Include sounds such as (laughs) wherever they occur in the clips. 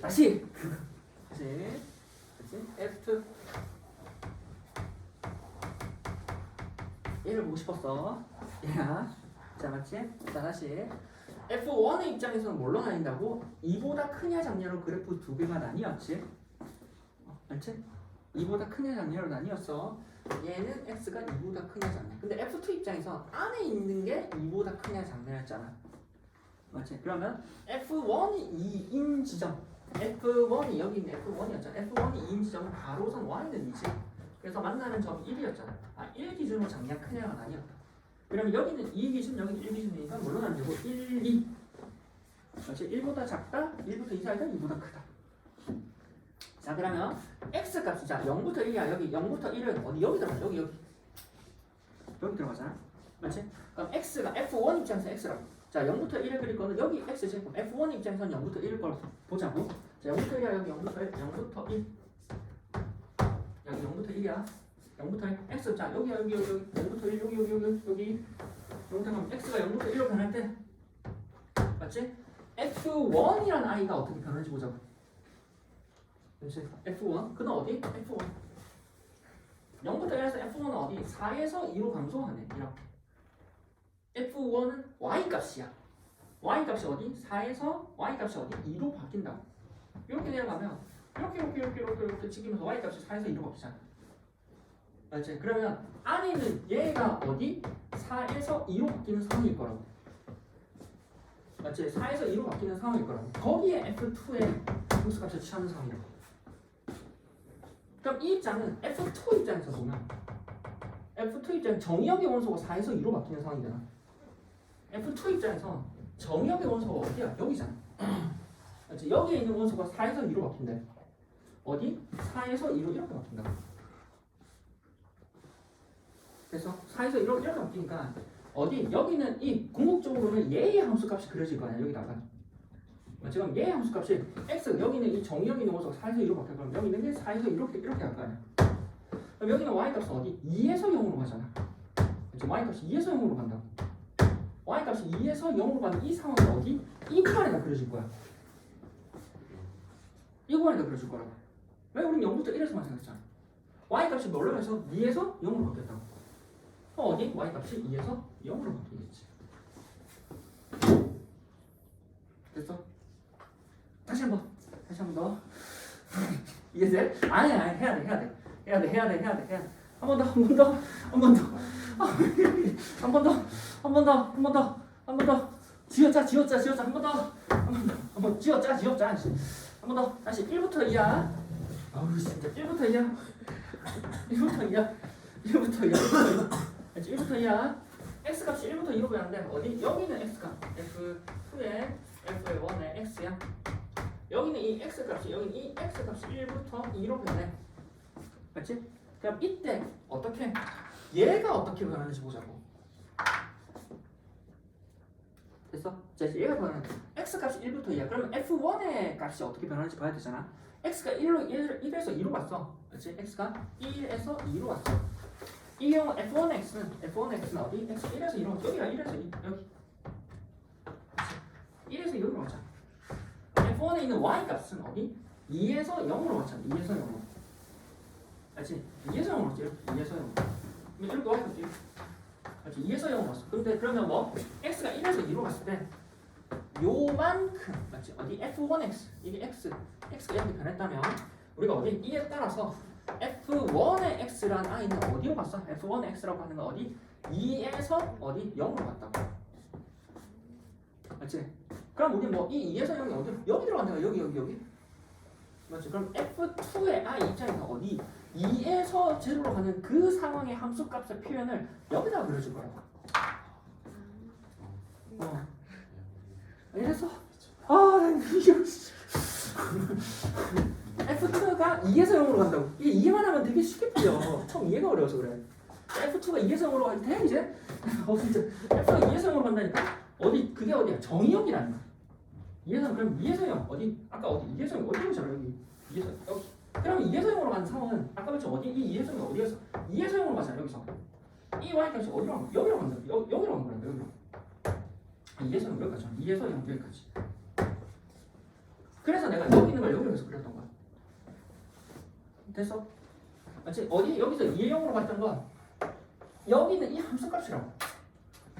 다시. 다시. 다시. F. 얘를 보고 싶었어. 얘야 자 맞지? 자 다시. F1의 입장에서는 뭘로 나뉜다고? 2보다 크냐 작냐로 그래프 두 개가 나뉘었지. 어, 맞지? 2보다 크냐 작냐로 나뉘었어. 얘는 x가 2보다 크냐 작냐. 근데 F2 입장에서 안에 있는 게 2보다 크냐 작냐였잖아. 맞지? 그러면 F1이 2인 지점 F1이 여기 있는 F1이었잖아. F1이 2인 지점은 가로선 Y는 2지. 그래서 만나는 점이 1이었잖아. 아, 1 기준으로 작냐 크냐가 나뉘었다. 그러면 여기는 2 기준 여기는 1 기준이니까 물론 안 되고? 1, 2 맞지? 1보다 작다? 1부터 2 사이다 2보다 크다. 자 그러면 x 값이 자 0부터 1이야. 여기 0부터 1은 어디 여기 들어가 여기 여기. 여기 들어가잖아 맞지? 그럼 x가 f1 입장에서 x라고. 자 0부터 1을 그릴 거는 여기 x지. 그럼 f1 입장에서는 0부터 1을 걸 보자고 자 0부터 1이야 여기 0부터 1 0부터 1 여기 0부터 1이야. 0부터 1 x. 자 여기 여기 여기 여기. 0부터 1 여기 여기 여기 여기. 여기부터 가면 x가 0부터 1로 변할 때. 맞지? f1이란 i가 어떻게 변하는지 그렇지 F1 그는 어디? F1 0부터 1에서 F1은 어디? 4에서 2로 감소하네 이렇게. F1은 Y 값이야. Y 값이 어디? 4에서 Y 값이 어디? 2로 바뀐다고 이렇게 내려가면 이렇게 이렇게 이렇게 이렇게 이렇게 찍으면서 Y 값이 4에서 2로 바뀌잖아 맞지? 그러면 안에 있는 얘가 어디? 4에서 2로 바뀌는 상황일 거라고 맞지? 4에서 2로 바뀌는 상황일 거라고 거기에 F2의 함수 값을 취하는 상황이라고 그럼 이 입장은 F2 입장에서 보면 F2 입장 정의역의 원소가 4에서 2로 바뀌는 상황이잖아. F2 입장에서 정의역의 원소가 어디야? 여기잖아. 맞지? 여기에 있는 원소가 4에서 2로 바뀐대. 어디? 4에서 2로 이렇게 바뀐다. 그래서 4에서 2로 이렇게 바뀌니까 어디? 여기는 이 궁극적으로는 얘의 함수값이 그려질 거 아니야 여기다가. 지금 얘 함수값이 x 여기는 이 있는 원소가 4에서 2로 바뀌어 그럼 여기는 게 4에서 이렇게 이렇게 할 거 아니야 그럼 여기는 y 값은 어디? 2에서 0으로 가잖아 그렇죠? y 값이 2에서 0으로 간다고 y 값이 2에서 0으로 가는 이 상황이 어디? 이 구간에다 그려질 거야 이 구간에다 그려질 거라고 왜 우린 0부터 1에서만 생각했잖아 y 값이 뭘로 가서 2에서 0으로 바뀌었다고 어, 어디? y 값이 2에서 0으로 바뀌겠지 됐어? 다시 한 번 다시 한 번 더 이해돼? 아니 아니 해야 돼 해야 돼 해야 돼 해야 돼 해야 돼 해야 돼 한 번 더 한 번 더 한 번 더 한 번 더 한 번 더 한 번 더 한 번 더 지어짜 지어짜 지어짜 한번 더 한 번 더 한번 지어짜 지어짜 한 번 더 다시 1부터 2야 아우 진짜. 1부터 2야 1부터 2야 1부터 2야 1부터 2야 x 값이 1부터 2로 변하는데 어디? 여기는 x값. F2에 f의 1의 x야. 여기는 이 x 값이 여기는 이 x 값이 1부터 2로 변해. 맞지? 그럼 이때 어떻게 얘가 어떻게 변하는지 보자고 됐어? 자 이제 얘가 변하는 x 값이 1부터 2야 그러면 f1의 값이 어떻게 변하는지 봐야 되잖아 x가 1로 1, 1에서 2로 갔어 그렇지? x가 1에서 2로 갔어 이 경우 f1x는 f1x는 어디? x 1에서 2로 갔어 여기가 1에서 2 여기 1에서 2로 가자 F1에 있는 y 값은 어디? 2에서 0으로 갔잖아. 2에서 0으로. 알지? 2에서 0으로 갔지. 2에서 0으로. 그럼 이렇게 y 값 이 알지? 2에서 0으로 갔어. 근데 그러면 뭐 x가 1에서 2로 갔을 때 요만큼 맞지? 어디 f1x 이게 x x가 이렇게 변했다면 우리가 어디 이에 따라서 f1의 x란 i는 어디로 갔어? f1의 x라고 하는 건 어디? 2에서 어디 0으로 갔다고. 맞지? 그럼 우리 뭐 이 2에서 0이 어디 여기 들어간다 여기 여기 여기 맞지? 그럼 F2의 I 입장에서 어디 2에서 제로로 가는 그 상황의 함수값의 표현을 여기다 그려줄 거라고. 어. 이래서 아 이거 F2가 2에서 0으로 간다고. 이게 이해만 하면 되게 쉽게 풀려. 처음 이해가 어려워서 그래. F2가 2에서 0으로 갈 때 이제? 어 진짜. F가 2에서 0으로 간다니까? 어디 그게 어디야? 정의역이라는 거야. 2에서 그럼 2에서 0 어디 아까 어디 2에서 0 어디 오잖아 여기 2에서 여기 2에서 0으로 가는 상황은 아까 말처 어디 이 2에서 0이 어디에서 2에서 0으로 가잖아 여기서 이 y 값이 어디로 간 거야 여기로 간다 여, 여기로 간 거야 여기로 2에서 0 여기까지 2에서 0 여기까지 그래서 내가 여기 있는 걸걸 여기로 해서 그렸던 거야. 됐어? 맞지? 어디 여기서 2의 0으로 갔던 건 여기는 이 함수값이라고.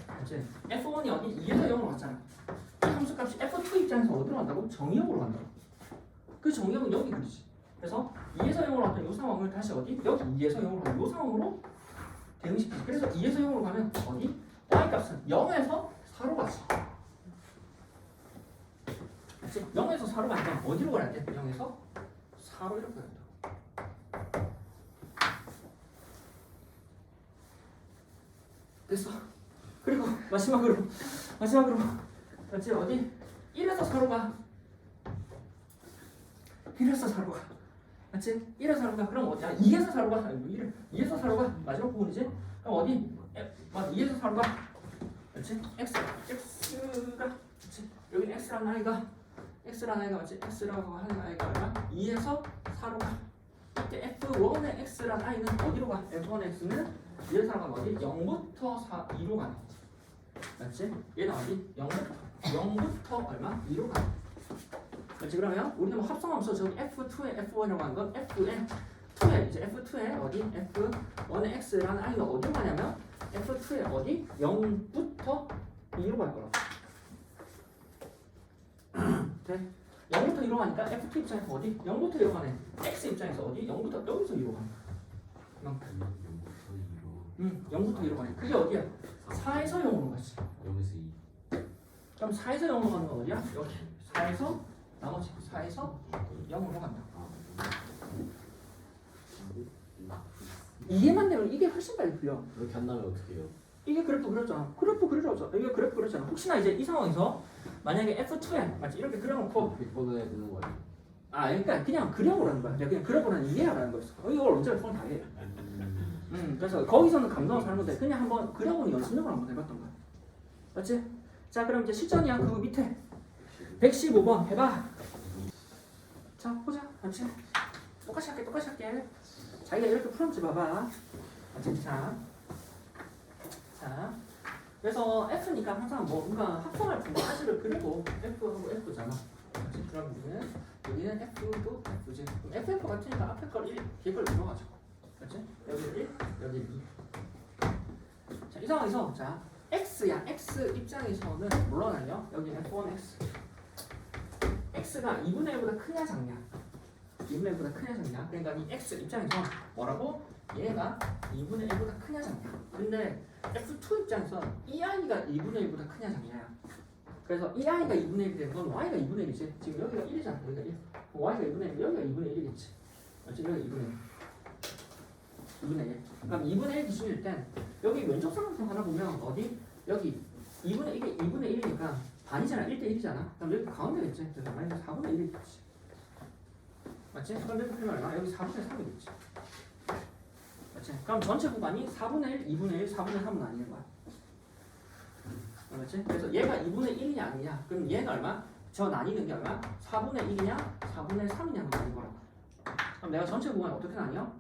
맞지? f1이 어디 2에서 0으로 갔잖아. 이 함수값이 f2 입장에서 어디로 간다고? 정의역으로 간다고. 그 정의역은 여기 그리지. 그래서 2에서 0으로 갔던 이 상황을 다시 어디? 여기 2에서 0으로 가는 이 상황으로 대응시키지. 그래서 2에서 0으로 가면 어디? y 값은 0에서 4로 가지. 맞지? 0에서 4로 가면 어디로 가야 돼? 0에서 4로 이렇게 간다. 됐어. 그리고 (laughs) 마지막으로 마지막으로 맞지? 어디? 1에서 4로 가. 1에서 4로 가. 맞지? 1에서 4로 가. 그럼 어디야? 2에서 4로 가. 아니, 1, 2에서 4로 가. 마지막 부분이지? 그럼 어디? 에, 맞 2에서 4로 가. 그렇지? x x가 그렇지? 여기는 x라는 아이가 x라는 아이가 맞지? x라고 하는 아이가 얼마? 2에서 4로 가. 이때 f1의 x라는 아이는 어디로 가? f1의 x는 2에서 4가 어디? 0부터 4, 2로 가는 거지. 맞지? 얘는 어디? 0부터 0부터 얼마? 2로 가 는 맞지? 그러면 우리는 뭐 합성함수 저기 f2의 f1이라고 하는 건 f의 2의 이제 f2의 어디? f1의 x라는 아이가 어디로 가냐면 f2의 어디? 0부터 2로 갈 거라고. (clears throat) 네. 0부터 2로 가니까 f2 입장에서 어디? 0부터 2로 가네. x 입장에서 어디? 0부터 여기서 2로 가는 거야. 응, 0부터 2로 가네. 그게 어디야? 4에서 0으로 가지. 여기서 이 그럼 4에서 0으로 가는 건 어디야? 여기. 4에서 나머지 4에서 0으로 간다. 이해만 되면 이게 훨씬 빨리 풀려. 이렇게 안 나면 어떻게 해요? 이게 그래프 그렸잖아. 그래프 그려줘. 이게 그래프 그렸잖아. 혹시나 이제 이 상황에서 만약에 F2에 맞지 이렇게 그려놓고 100번은 해야 되는 거 아니에요? 아 그러니까 그냥 그려보라는 거야. 그냥 그려보라는 이해하라는 거였어. 어, 이걸 언제 폰다 해. 음, 그래서 거기서는 감정을 사는 건데 그냥 한번 그려보는 연습력을 한번 해봤던 거야. 맞지? 자 그럼 이제 실전이야. 그 밑에 115번 해봐. 자 보자. 맞지? 똑같이 할게. 똑같이 할게. 자기가 이렇게 풀었지 봐봐. 자. 자. 그래서 F니까 항상 뭔가 합성할 때 사실을 그리고 F하고 F잖아. 그럼 우리는 여기는 F도 F지. 그럼 FF 같으니까 앞에 걸 1, 뒤에 걸 들어가죠. 맞지? 여기 1, 여기 2. 자, 이 상황에서 자, X야. X 입장에서는 물론은요. 여기 F1X. X가 2분의 1보다 크냐 작냐? 2분의 1보다 크냐 작냐? 그러니까 이 X 입장에서 뭐라고? 얘가 2분의 1보다 크냐 작냐? 근데 F2 입장에서 이 아이가 2분의 1보다 크냐 작냐야. 그래서 이 아이가 2분의 1이 되면 건 Y가 2분의 1이지. 지금 여기가 1이잖아. 여기가 1. Y가 2분의 1, 여기가 2분의 1이겠지. 맞지? 여기가 2분의 1. 2분의 1. 그럼 2분의 1 기준일 땐 여기 왼쪽 삼각형 하나 보면 어디? 여기 2분의 이게 2분의 1이니까 반이잖아. 1대 1이잖아. 그럼 여기 가운데겠지. 그래서 마이너스 4분의 1이겠지. 맞지? 그럼 이렇게 풀면 얼마? 여기 4분의 3이겠지. 맞지? 그럼 전체 구간이 4분의 1, 2분의 1, 4분의 3은 아니는 거야. 맞지? 그래서 얘가 2분의 1이냐 아니냐? 그럼 얘가 얼마? 저 나뉘는 게 얼마? 4분의 1이냐? 4분의 3이냐가 나뉘는 거라고. 그럼 내가 전체 구간 어떻게 나뉘어?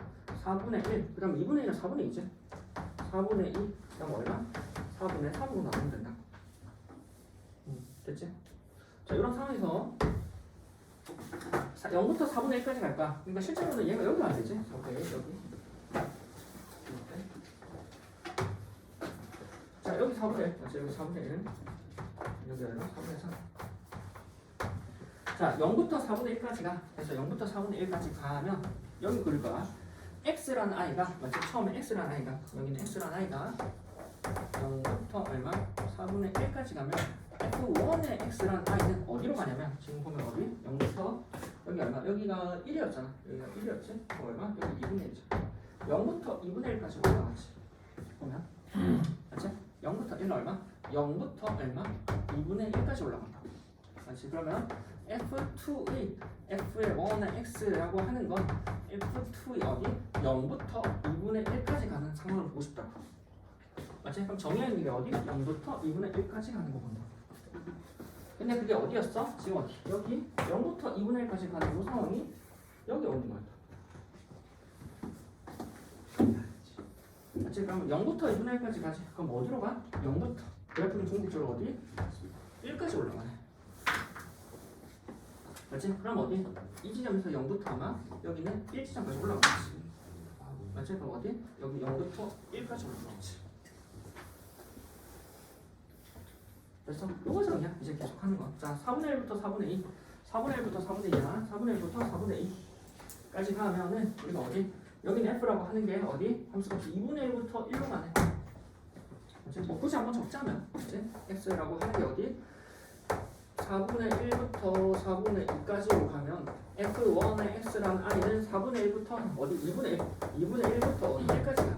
4분의 1, 그 다음 2분의 1은 4분의 2지. 4분의 2, 그 다음 얼마? 4분의 3으로 나누면 된다. 음, 됐지? 자, 이런 상황에서 0부터 4분의 1까지 갈 거야. 그러니까 실제로는 얘가 여기 와야 되지. 오케이, 여기. 자, 여기 4분의 1. 자, 여기 4분의 1. 여기 얼마? 4분의 3. 자, 0부터 4분의 1까지 가. 그래서 0부터 4분의 1까지 가면 여기 그릴 거야. x라는 아이가 맞지? 처음에 x라는 아이가 여기는 x라는 아이가 0부터 얼마? 4분의 1까지 가면 f1의 x라는 아이는 어디로 가냐면 지금 보면 어디? 0부터 여기 얼마? 여기가 1이었잖아. 여기가 1이었지? 그 얼마? 여기 2분의 1이죠. 0부터 2분의 1까지 올라가지. 보면 맞지? 0부터 1은 얼마? 0부터 얼마? 2분의 1까지 올라간다. 맞지? 그러면 f2의 f의 1의 x라고 하는 건 f2의 어디? 0부터 2분의 1까지 가는 상황을 보고 싶다고. 맞지? 그럼 정의하는 게 어디? 0부터 2분의 1까지 가는 거 본다. 근데 그게 어디였어? 지금 어디? 여기 0부터 2분의 1까지 가는 이 상황이 여기 어디 말이야? 맞지? 그럼 0부터 2분의 1까지 가지. 그럼 어디로 가? 0부터. 그래프는 궁극적으로 어디? 1까지 올라가네. 맞지? 그럼 어디? 이 지점에서 0부터 아마 여기는 1지점까지 올라가겠지 맞지? 그럼 어디? 여기 0부터 1까지 올라가겠지 그래서 그냥 이제 계속 하는 거. 자, 4분의 1부터 4분의 2, 4분의 1부터 4분의 2야. 4분의 1부터 4분의 2까지 가면은 우리가 어디? 여기는 F라고 하는 게 어디? 함수값이 2분의 1부터 1로 가네. 그치? 뭐 굳이 한번 적자면, 그치? X라고 하는 게 어디? 4분의 1부터 4분의 2까지로 가면 F1의 X라는 I는 4분의 1부터 어디? 2분의 1, 2분의 1부터 어디? 1까지 가네.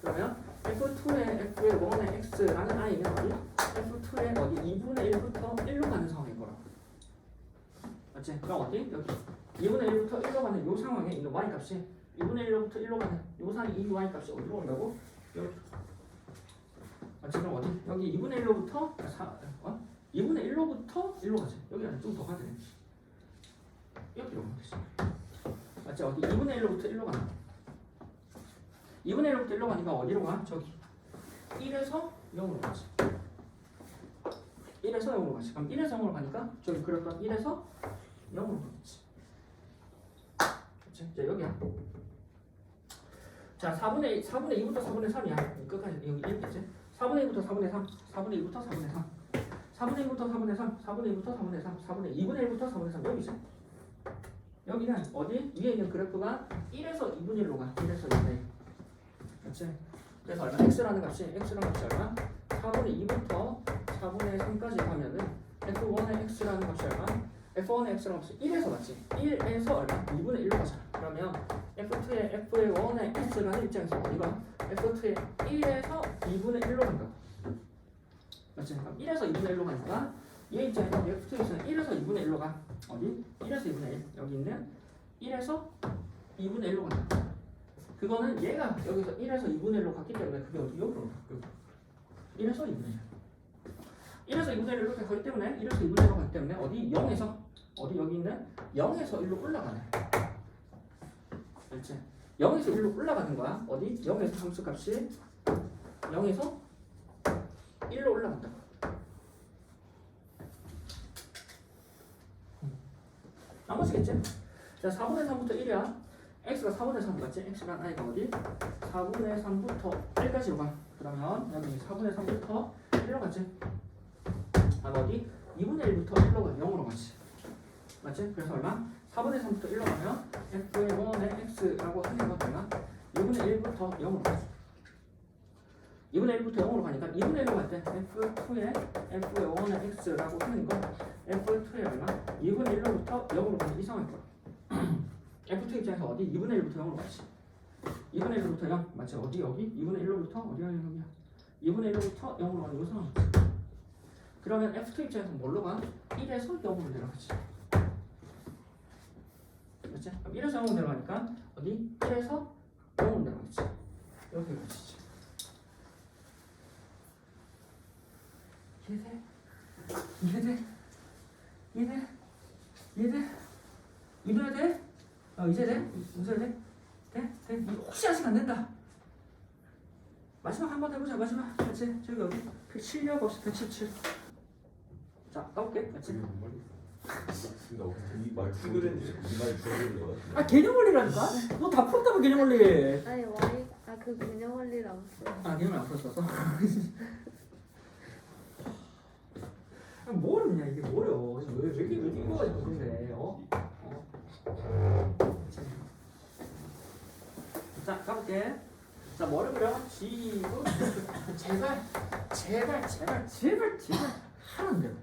그러면 F2의 F1의 X라는 I는 어디? F2의 어디 2분의 1부터 1로 가는 상황인 거라. 맞지? 그럼 어디? 여기 2분의 1부터 1로 가는 요 상황에 있는 y 값이 2분의 1로부터 1로 가는 요 상황 이 y 값이 어디로 온다고? 맞지? 그럼 어디? 여기 2분의 1로부터 사, 어? 2분의 1로부터 1로 가지. 여기 좀더 가야 되네. 가면 되지. 맞지? 어디? 2분의 1로부터 1로 가는 2분의 1로부터 1로 가니까 어디로 가? 저기 1에서 0으로 가지. 1에서 0으로 가지. 그럼 1에서 0으로 가니까 저기 그렸던 1에서 0으로 가겠지. 그치? 자 여기야. 자 4분의 4분의 2부터 4분의 3이야. 끝까지 여기 1겠지. 4분의 2부터 4분의 3, 4분의 2부터 4분의 3, 4분의 2부터 4분의 3, 4분의 2부터 4분의 3, 4분의 2분의 1부터 4분의 3 여기지. 여기는 어디 위에 있는 그래프가 1에서 2분의 1로 가. 1에서 2분의 1. 그렇지? 그래서 얼마? x라는 값이 x라는 값이 얼마? 4분의 2부터 4분의 3까지 가면은 f1의 x라는 값이 얼마? f1의 x라는 값이 1에서 맞지? 1에서 얼마? 2분의 1로 가잖아. 그러면 f2의 f의 1의 x라는 입장에서 어디가? f2의 1에서 2분의 1로 간다. 맞지? 그럼 1에서 2분의 1로 가니까 얘 입장에서 f2에서는 1에서 2분의 1로 가. 어디? 1에서 2분의 1. 여기 있는 1에서 2분의 1로 간다. 그거는 얘가 여기서 1에서 2분의 1로 갔기 때문에 그게 어디 여기로 가. 여기. 1에서 2분의 1. 1에서 2분의 1로 가기 때문에 1에서 2분의 1로 가기 때문에 어디 0에서 어디 여기 있는 0에서 1로 올라가네. 그렇지? 0에서 1로 올라가는 거야. 어디 0에서 함수 값이 0에서 1로 올라간다. 나머지겠지? 자 4분의 3부터 1이야. X가 4분의 3 맞지? x란 i가 어디? 4분의 3부터 1까지로 가. 그러면 여기 4분의 3부터 1로 가지. 아 어디? 2분의 1부터 1로 가. 0으로 가지. 맞지? 그래서 얼마? 4분의 3부터 1로 가면 f의 1의 x라고 하는 건 얼마? 2분의 1부터 0으로 가지. 2분의 1부터 0으로 가니까 2분의 1로 갈 때 f2의 f의 1의 x라고 하는 건 f2의 얼마? 2분의 1로부터 0으로 가는 이상할 거야. F2 입장에서 어디? 2분의 1부터 0으로 가지. 2분의 1로부터 0 맞지? 어디 여기? 2분의 1로부터 어디가 0이야? 2분의 1로부터 0으로 가는 요 상황 맞지? 그러면 F2 입장에서 뭘로 가? 1에서 0으로 내려가지. 맞지? 그럼 1에서 0으로 내려가니까 어디? 1에서 0으로 내려가지. 여기 가지지. 이해돼? 이해돼? 이해돼? 이해돼? 돼? 어 이제 돼? 이제 돼? 돼? 돼? 혹시 아직 안 된다. 마지막 한 번 해보자 마지막 그렇지 저기 여기 107력 없이 177. 자 가볼게 그렇지 이말 죽으랬는데 이말 죽으는 거 같아. 아 개념 원리라니까 너 다 풀었다고 개념 원리 아니 Y 아그 그냥 원리를 안 써. (laughs) 아 개념을 안 풀었어 아, 뭐 어렵냐 이게 뭐 어려워 왜, 왜 이렇게 이거 가지고 그래 어? 어? 자 가볼게. 자 뭐를 그려? 지구 (laughs) 제발 제발 제발. 제발 제발. 하란 대로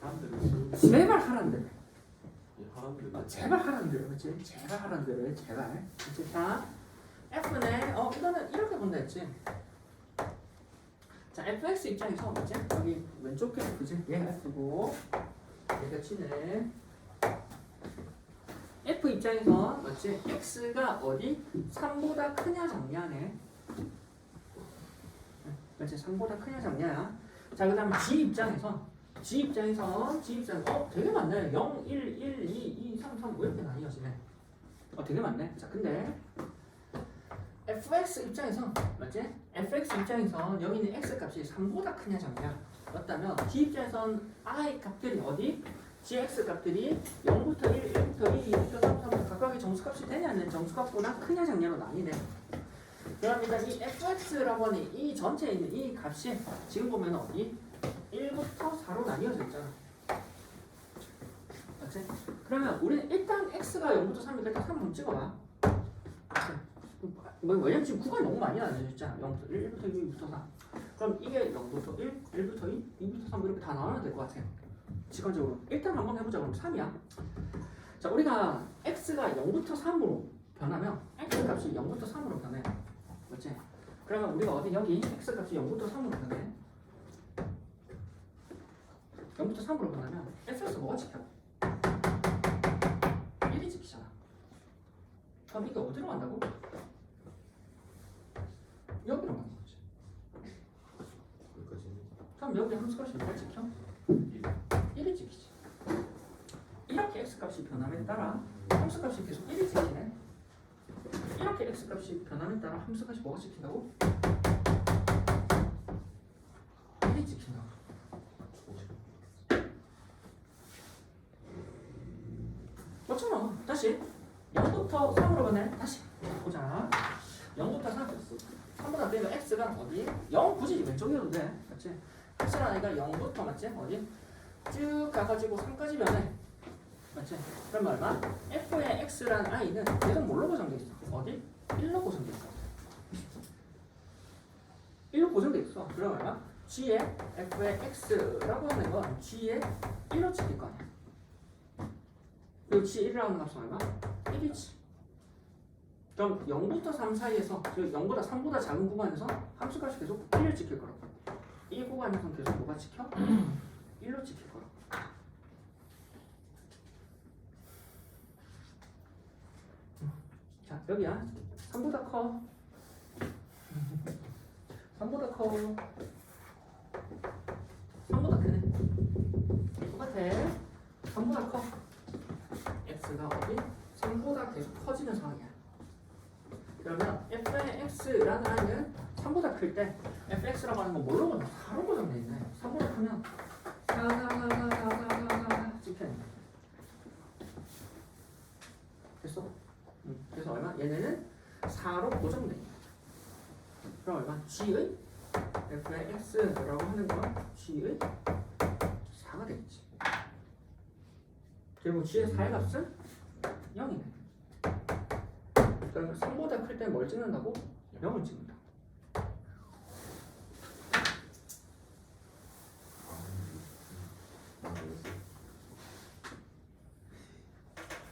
사람들은 제발 하란 대로 사람들 아, 제발 하란 대로 그렇지 제발 하란 대로 해 제발. 그렇지 자 F네. 어 이거는 이렇게 본다 했지. 자 fx 입장에서 맞지? 여기 왼쪽 게 F지 얘 F고. 얘가 G네 F 입장에서 맞지 x가 어디 3보다 크냐 작냐네. 맞지 3보다 크냐 작냐야. 자 그 다음 G 입장에서 G 입장에서 G 입장 어 되게 많네. 0 1 1 2 2 3 3 이렇게 나뉘어지네? 어 되게 많네. 자 근데 fx 입장에서 맞지? fx 입장에선 여기 있는 x 값이 3보다 크냐 작냐 였다면 d 입장에선 i 값들이 어디? Gx 값들이 0부터 1, 1부터 2, 2부터 3, 3부터 각각의 정수값이 되냐 는 정수값보다 크냐 작냐로 나뉘네. 그러니까 이 fx라고 하는 이 전체에 있는 이 값이 지금 보면 어디 1부터 4로 나뉘어져 있잖아. 맞지? 그러면 우리는 일단 x가 0부터 3이니까 일단 3 한번 찍어봐. 뭐, 왜냐면 지금 구간이 너무 많이 나뉘어져 있잖아. 0부터 1, 1부터 2, 2부터 4. 그럼 이게 0부터 1, 1부터 2, 2부터 3 이렇게 다 나눠야 될 것 같아요. 직관적으로. 일단 한번 해보자. 그럼 3이야. 자, 우리가 x가 0부터 3으로 변하면 x 값이 0부터 3으로 변해. 맞지? 그러면 우리가 어디 여기 x 값이 0부터 3으로 변해. 0부터 3으로 변하면 f에서 뭐가 지켜? 1이 지키잖아. 그럼 이게 어디로 간다고? 여기로 가는 거지. 여기까지. 그럼 여기 함수값이 뭘 지켜? 1이 지키지. 이렇게 x 값이 변함에 따라 함수 값이 계속 1이 지키네. 이렇게 x 값이 변함에 따라 함수 값이 뭐가 지킨다고? 1이 지킨다고. 맞잖아. 다시 0부터 3으로 가네. 다시 보자. 0부터 3. 3보다 빼면 x가 어디? 0 굳이 왼쪽이어도 돼. 맞지? x라니까 0부터 맞지? 어디? 쭉 가가지고 3까지 변해. 맞지? 그럼 얼마? f의 x란 i는 계속 뭘로 고정돼 있어? 어디? 1로 고정돼 있어. (laughs) 1로 고정돼 있어. 그럼 얼마? g의 f의 x라고 하는 건 g의 1로 찍힐 거 아니야. 그리고 g 1이라는 값은 얼마? 1이지. 그럼 0부터 3 사이에서 즉 0보다 3보다 작은 구간에서 함수값이 계속 1을 지킬 거라고. 이 구간에서는 계속 뭐가 지켜? 1로 지킬 거라고. 자 여기야. 3보다 커. 3보다 커. 3보다 크네. 똑같아. 3보다 커. X가 어디? 3보다 계속 커지는 상황이야. 그러면 f의 x라는 아이는 3보다 클 때 fx라고 하는 건 뭘로 보냐? 4로 고정돼 있네. 3보다 크면? 4, 4, 4, 4, 4, 4, 4, 4 찍혀있네 됐어? 응. 그래서 얼마? 얘네는 4로 고정돼 있네 그럼 얼마? g의 f의 x라고 하는 건 g의 4가 되겠지 그리고 g의 4의 값은 0이네 그러면 3보다 클 때 뭘 찍는다고? 0을 찍는다